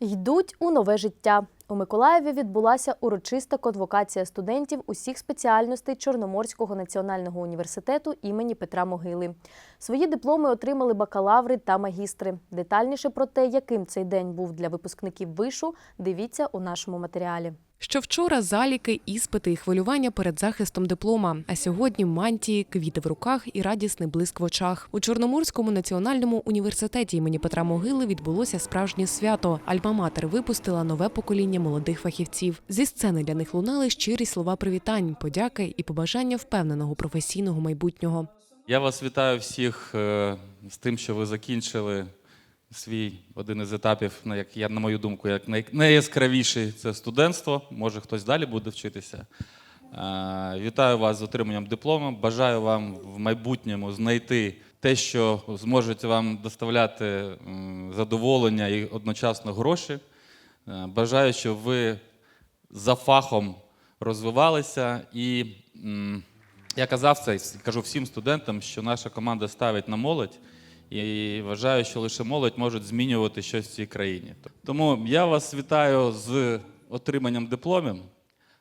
Йдуть у нове життя. У Миколаєві відбулася урочиста конвокація студентів усіх спеціальностей Чорноморського національного університету імені Петра Могили. Свої дипломи отримали бакалаври та магістри. Детальніше про те, яким цей день був для випускників вишу, дивіться у нашому матеріалі. Що вчора заліки, іспити і хвилювання перед захистом диплома, а сьогодні мантії, квіти в руках і радісний блиск в очах. У Чорноморському національному університеті імені Петра Могили відбулося справжнє свято. Альма-Матер випустила нове покоління молодих фахівців. Зі сцени для них лунали щирі слова привітань, подяки і побажання впевненого професійного майбутнього. Я вас вітаю всіх е, з тим, що ви закінчили свій один із етапів, на як я на мою думку, як найяскравіший це студентство. Може, хтось далі буде вчитися. Вітаю вас з отриманням диплому. Бажаю вам в майбутньому знайти те, що зможуть вам доставляти задоволення і одночасно гроші. Бажаю, щоб ви за фахом розвивалися і. я казав це, кажу всім студентам, що наша команда ставить на молодь, і вважаю, що лише молодь може змінювати щось в цій країні. Тому я вас вітаю з отриманням дипломів.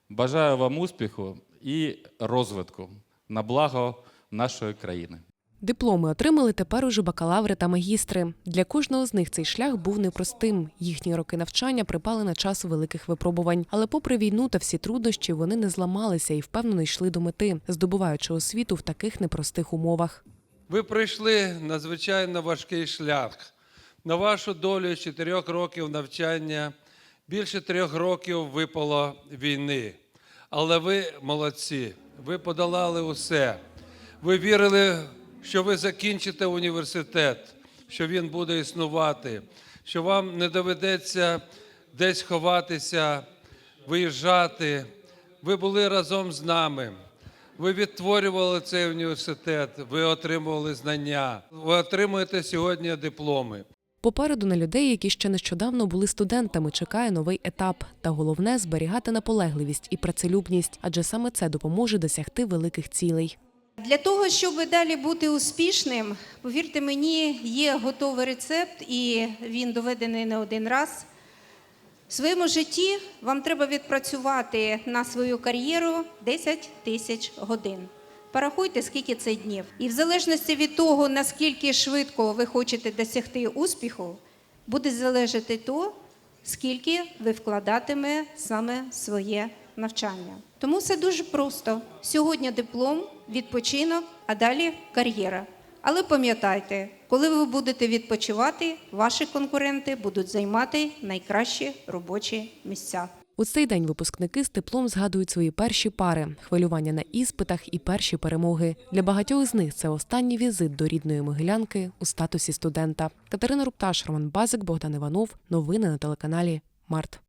Бажаю вам успіху і розвитку на благо нашої країни. Дипломи отримали тепер уже бакалаври та магістри. Для кожного з них цей шлях був непростим. Їхні роки навчання припали на час великих випробувань. Але, попри війну та всі труднощі, вони не зламалися і впевнено йшли до мети, здобуваючи освіту в таких непростих умовах. Ви пройшли надзвичайно важкий шлях. На вашу долю з чотирьох років навчання більше трьох років випало війни. Але ви молодці, ви подолали усе. Ви вірили, що ви закінчите університет, що він буде існувати, що вам не доведеться десь ховатися, виїжджати. Ви були разом з нами. Ви відтворювали цей університет, ви отримували знання, ви отримуєте сьогодні дипломи. Попереду на людей, які ще нещодавно були студентами, чекає новий етап. Та головне зберігати наполегливість і працелюбність, адже саме це допоможе досягти великих цілей. Для того, щоб далі бути успішним, повірте мені, є готовий рецепт, і він доведений не один раз. В своєму житті вам треба відпрацювати на свою кар'єру 10 тисяч годин. Порахуйте, скільки це днів. І в залежності від того, наскільки швидко ви хочете досягти успіху, буде залежати то, скільки ви вкладатиме саме своє навчання. Тому все дуже просто. Сьогодні диплом, відпочинок, а далі кар'єра. Але пам'ятайте, коли ви будете відпочивати, ваші конкуренти будуть займати найкращі робочі місця. У цей день випускники з теплом згадують свої перші пари, хвилювання на іспитах і перші перемоги. Для багатьох з них це останній візит до рідної могилянки у статусі студента. Катерина Рупташ, Роман Базик, Богдан Іванов. Новини на телеканалі Март.